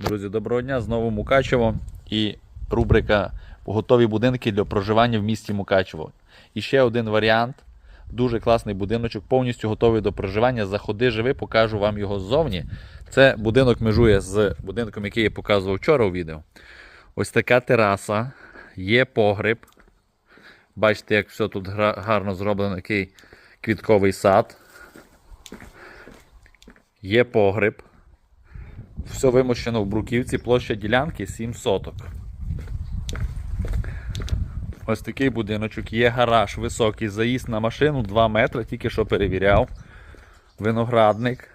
Друзі, доброго дня! Знову Мукачево і рубрика Готові будинки для проживання в місті Мукачево. І ще один варіант. Дуже класний будиночок, повністю готовий до проживання. Заходи, живи, покажу вам його ззовні. Це будинок межує з будинком, який я показував вчора у відео. Ось така тераса, є погреб. Бачите, як все тут гарно зроблено, який квітковий сад. Є погреб. Все вимощено в бруківці, площа ділянки 7 соток. Ось такий будиночок. Є гараж високий, заїзд на машину 2 метри, тільки що перевіряв. Виноградник.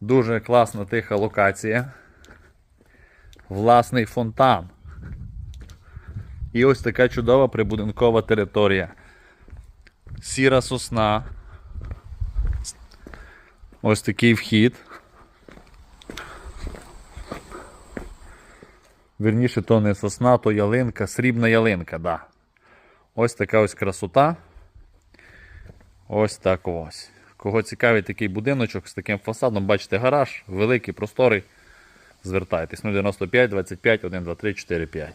Дуже класна тиха локація. Власний фонтан. І ось така чудова прибудинкова територія. Сіра сосна. Ось такий вхід. Вірніше, то не сосна, то ялинка, срібна ялинка, да. Ось така ось красота. Ось так ось. Кого цікавить такий будиночок з таким фасадом, бачите, гараж, великий, просторий. Звертайтесь 095 25 123 45.